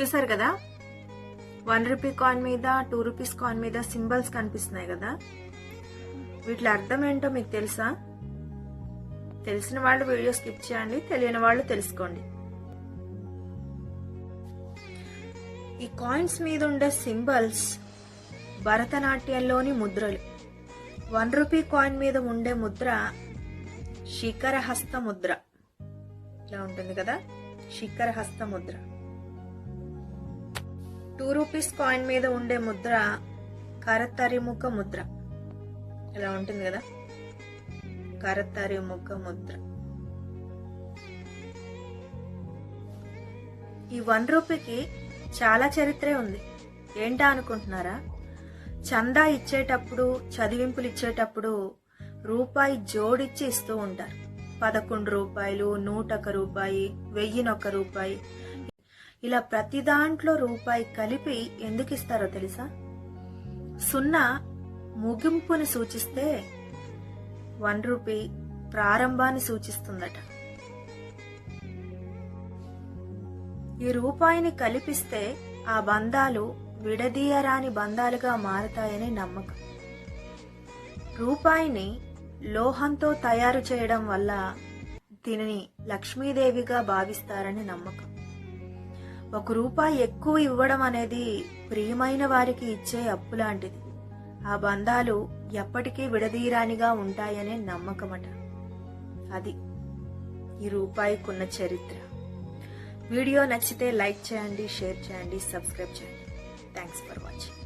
చూసారు కదా? One rupee coin మీద టూ రూపీస్ కాయిన్ మీద సింబల్స్ కనిపిస్తున్నాయి కదా? వీటి అర్థం ఏంటో మీకు తెలుసా? తెలిసిన వాళ్ళు వీడియో స్కిప్ చేయండి తెలియని వాళ్ళు తెలుసుకోండి. ఈ కాయిన్స్ మీద ఉండే సింబల్స్ భరతనాట్యంలోని ముద్రలు. వన్ రూపీ కాయిన్ మీద ఉండే ముద్ర శిఖరహస్త ముద్ర. ఇలా ఉంటుంది కదా? శిఖరహస్త ముద్ర. టూ రూపీస్ కాయిన్ మీద ఉండే ముద్ర కరతరిముఖ ముద్ర. ఇలా ఉంటుంది కదా? కరతరిముఖ ముద్ర. ఈ వన్ రూపీకి చాలా చరిత్రే ఉంది. ఏంటా అనుకుంటున్నారా? చందా ఇచ్చేటప్పుడు చదివింపులు ఇచ్చేటప్పుడు రూపాయి జోడిచ్చి ఇస్తూ ఉంటారు. పదకొండు రూపాయలు నూటొక రూపాయి వెయ్యినొక్క రూపాయి ఇలా ప్రతి దాంట్లో రూపాయి కలిపి ఎందుకు ఇస్తారో తెలుసా? సున్నా ముగింపుని సూచిస్తే వన్ రూపీ ప్రారంభాన్ని సూచిస్తుందట. ఈ రూపాయిని కలిపిస్తే ఆ బంధాలు విడదీయరాని బంధాలుగా మారతాయని నమ్మకం. రూపాయిని లోహంతో తయారు చేయడం వల్ల దీనిని లక్ష్మీదేవిగా భావిస్తారని నమ్మకం. ఒక రూపాయి ఎక్కువ ఇవ్వడం అనేది ప్రియమైన వారికి ఇచ్చే అప్పు లాంటిది ఆ బంధాలు ఎప్పటికీ విడదీరానిగా ఉంటాయనే నమ్మకమట. అది ఈ రూపాయికున్న చరిత్ర. వీడియో నచ్చితే లైక్ చేయండి షేర్ చేయండి సబ్స్క్రైబ్ చేయండి. Thanks for watching.